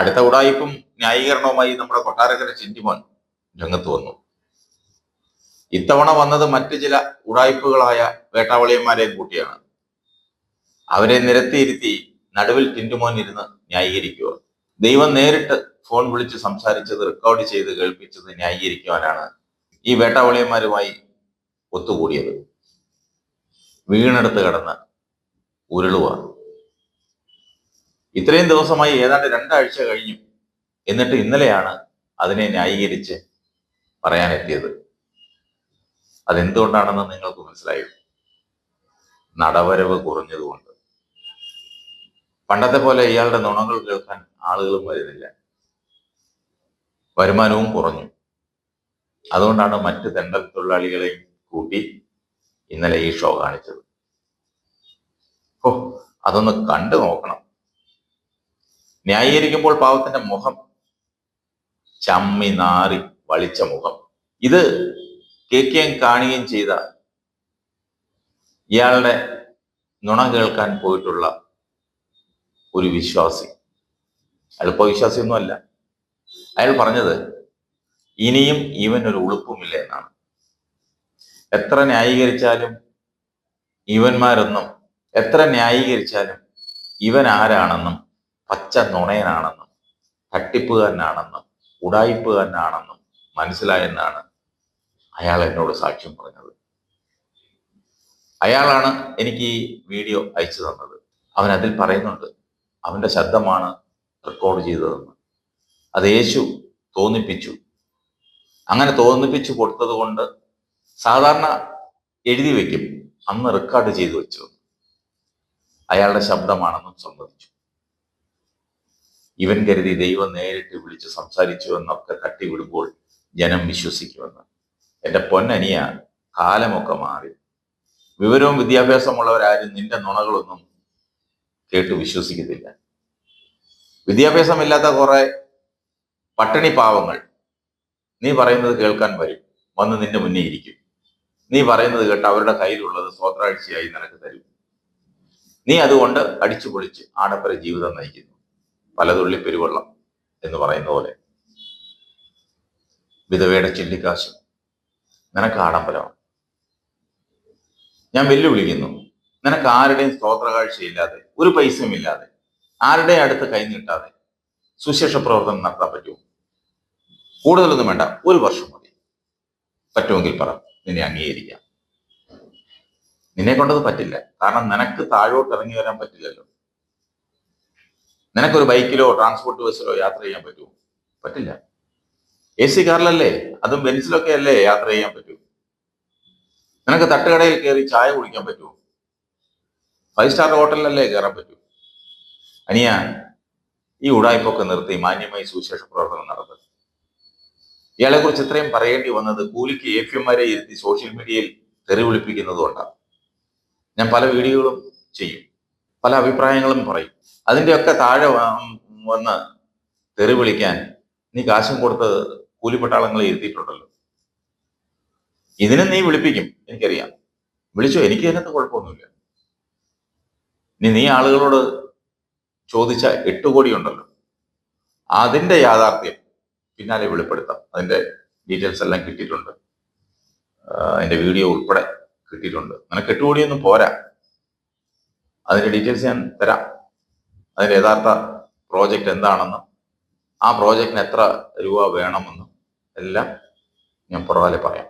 അടുത്ത ഉടായ്പും ന്യായീകരണവുമായി നമ്മുടെ കൊട്ടാരക്കര ചിന്തിമോൻ രംഗത്ത് വന്നു. ഇത്തവണ വന്നത് മറ്റു ചില ഉടായ്പകളായ വേട്ടാവളിയന്മാരെയും കൂട്ടിയാണ്. അവരെ നിരത്തിയിരുത്തി നടുവിൽ ടിന്റുമോൻ ഇരുന്ന് ന്യായീകരിക്കുക. ദൈവം നേരിട്ട് ഫോൺ വിളിച്ച് സംസാരിച്ചത് റെക്കോർഡ് ചെയ്ത് കേൾപ്പിച്ചത് ന്യായീകരിക്കുവാനാണ് ഈ വേട്ടാവളിയന്മാരുമായി ഒത്തുകൂടിയത്. വീണെടുത്ത് കടന്ന് ഉരുളുക ഇത്രയും ദിവസമായി ഏതാണ്ട് രണ്ടാഴ്ച കഴിഞ്ഞു. എന്നിട്ട് ഇന്നലെയാണ് അതിനെ ന്യായീകരിച്ച് പറയാനെത്തിയത്. അതെന്തുകൊണ്ടാണെന്ന് നിങ്ങൾക്ക് മനസ്സിലായി? നടവരവ് കുറഞ്ഞതുകൊണ്ട്. പണ്ടത്തെ പോലെ ഇയാളുടെ നുണങ്ങൾ കേൾക്കാൻ ആളുകളും വരുന്നില്ല. വരുമാനവും കുറഞ്ഞു. അതുകൊണ്ടാണ് മറ്റ് തെണ്ടൽ തൊഴിലാളികളെയും കൂട്ടി ഇന്നലെ ഈ ഷോ കാണിച്ചത്. ഓ അതൊന്ന് കണ്ടു നോക്കണം. ന്യായീകരിക്കുമ്പോൾ പാവത്തിന്റെ മുഖം ചമ്മി നാറി വളിച്ച മുഖം. ഇത് കേൾക്കുകയും കാണുകയും ചെയ്ത ഇയാളുടെ നുണ കേൾക്കാൻ പോയിട്ടുള്ള ഒരു വിശ്വാസി. അയാൾ ഇപ്പോൾ വിശ്വാസിയൊന്നുമല്ല. അയാൾ പറഞ്ഞത് ഇനിയും ഇവൻ ഒരു ഉളുപ്പുമില്ല എന്നാണ്. എത്ര ന്യായീകരിച്ചാലും ഇവന്മാരൊന്നും എത്ര ന്യായീകരിച്ചാലും ഇവൻ ആരാണെന്നും പച്ച നുണയനാണെന്നും തട്ടിപ്പുകാരനാണെന്നും ഉടായിപ്പുകാരനാണെന്നും മനസ്സിലായെന്നാണ് അയാൾ എന്നോട് സാക്ഷ്യം പറഞ്ഞത്. അയാളാണ് എനിക്ക് ഈ വീഡിയോ അയച്ചു തന്നത്. അവൻ അതിൽ പറയുന്നുണ്ട് അവന്റെ ശബ്ദമാണ് റെക്കോർഡ് ചെയ്തതെന്ന്. അത് യേശു തോന്നിപ്പിച്ചു. അങ്ങനെ തോന്നിപ്പിച്ചു കൊടുത്തത് കൊണ്ട് സാധാരണ എഴുതി വയ്ക്കും. അന്ന് റെക്കോർഡ് ചെയ്തു വെച്ചു. അയാളുടെ ശബ്ദമാണെന്നും സമ്മതിച്ചു ഇവൻ കരുതി ദൈവം നേരിട്ട് വിളിച്ച് സംസാരിച്ചു എന്നൊക്കെ തട്ടിവിടുമ്പോൾ ജനം വിശ്വസിക്കുമെന്ന്. എന്റെ പൊന്നനിയ കാലമൊക്കെ മാറി. വിവരവും വിദ്യാഭ്യാസമുള്ളവരാരും നിന്റെ നുണകളൊന്നും കേട്ട് വിശ്വസിക്കത്തില്ല വിദ്യാഭ്യാസമില്ലാത്ത കുറെ പട്ടിണി പാവങ്ങൾ നീ പറയുന്നത് കേൾക്കാൻ വരും. വന്ന് നിന്റെ മുന്നേ ഇരിക്കും. നീ പറയുന്നത് കേട്ട് അവരുടെ കയ്യിലുള്ളത് സ്വത്രാഴ്ചയായി നിനക്ക് തരും. നീ അതുകൊണ്ട് അടിച്ചു പൊളിച്ച് ആഡംബര ജീവിതം നയിക്കുന്നു. പലതുള്ളി പെരുവെള്ളം എന്ന് പറയുന്ന പോലെ. വിധവയുടെ ചില്ലിക്കാശും. നിനക്ക് ആഡംബരമാണ്. ഞാൻ വെല്ലുവിളിക്കുന്നു. നിനക്ക് ആരുടെയും സ്തോത്രകാഴ്ചയില്ലാതെ ഒരു പൈസയും ഇല്ലാതെ ആരുടെയും അടുത്ത് കൈ നീട്ടാതെ സുശേഷ പ്രവർത്തനം നടത്താൻ പറ്റുമോ? കൂടുതലൊന്നും വേണ്ട. ഒരു വർഷം മതി. പറ്റുമെങ്കിൽ പറ. നിന്നെ അംഗീകരിക്കാം. നിന്നെ കൊണ്ടത് പറ്റില്ല. കാരണം നിനക്ക് താഴോട്ട് ഇറങ്ങി വരാൻ പറ്റില്ലല്ലോ. നിനക്കൊരു ബൈക്കിലോ ട്രാൻസ്പോർട്ട് ബസ്സിലോ യാത്ര ചെയ്യാൻ പറ്റുമോ പറ്റില്ല. എ സി കാറിലല്ലേ? അതും ബെൻസിലൊക്കെ അല്ലേ യാത്ര ചെയ്യാൻ പറ്റൂ? നിനക്ക് തട്ടുകടയിൽ കയറി ചായ കുടിക്കാൻ പറ്റുമോ ഫൈവ് സ്റ്റാർ ഹോട്ടലിലല്ലേ കയറാൻ പറ്റൂ? അനിയ ഈ ഉടായ്പൊക്കെ നിർത്തി മാന്യമായി സുവിശേഷ പ്രവർത്തനം നടത്തുക ഇയാളെ കുറിച്ച് ഇത്രയും പറയേണ്ടി വന്നത് കൂലിക്ക് എ പി എംമാരെ ഇരുത്തി സോഷ്യൽ മീഡിയയിൽ തെറി വിളിപ്പിക്കുന്നതുകൊണ്ടാണ് ഞാൻ പല വീഡിയോകളും ചെയ്യും. പല അഭിപ്രായങ്ങളും പറയും. അതിന്റെയൊക്കെ താഴെ വന്ന് തെറി വിളിക്കാൻ നീ കാശും കൊടുത്ത് കൂലിപ്പട്ടാളങ്ങളെ ഇരുത്തിയിട്ടുണ്ടല്ലോ. ഇതിനും നീ വിളിപ്പിക്കും എനിക്കറിയാം. വിളിച്ചോ? എനിക്ക് അതിനകത്ത് കുഴപ്പമൊന്നുമില്ല. നീ നീ ആളുകളോട് ചോദിച്ച എട്ട് കോടി ഉണ്ടല്ലോ. അതിന്റെ യാഥാർത്ഥ്യം പിന്നാലെ വെളിപ്പെടുത്താം. അതിന്റെ ഡീറ്റെയിൽസ് എല്ലാം കിട്ടിയിട്ടുണ്ട്. അതിന്റെ വീഡിയോ ഉൾപ്പെടെ കിട്ടിയിട്ടുണ്ട്. നിനക്ക് എട്ട് കോടിയൊന്നും പോരാ. അതിന്റെ ഡീറ്റെയിൽസ് ഞാൻ തരാം. അതിന്റെ യഥാർത്ഥ പ്രോജക്റ്റ് എന്താണെന്നും ആ പ്രോജക്റ്റിന് എത്ര രൂപ വേണമെന്നും എല്ലാം ഞാൻ പുറകാലെ പറയാം.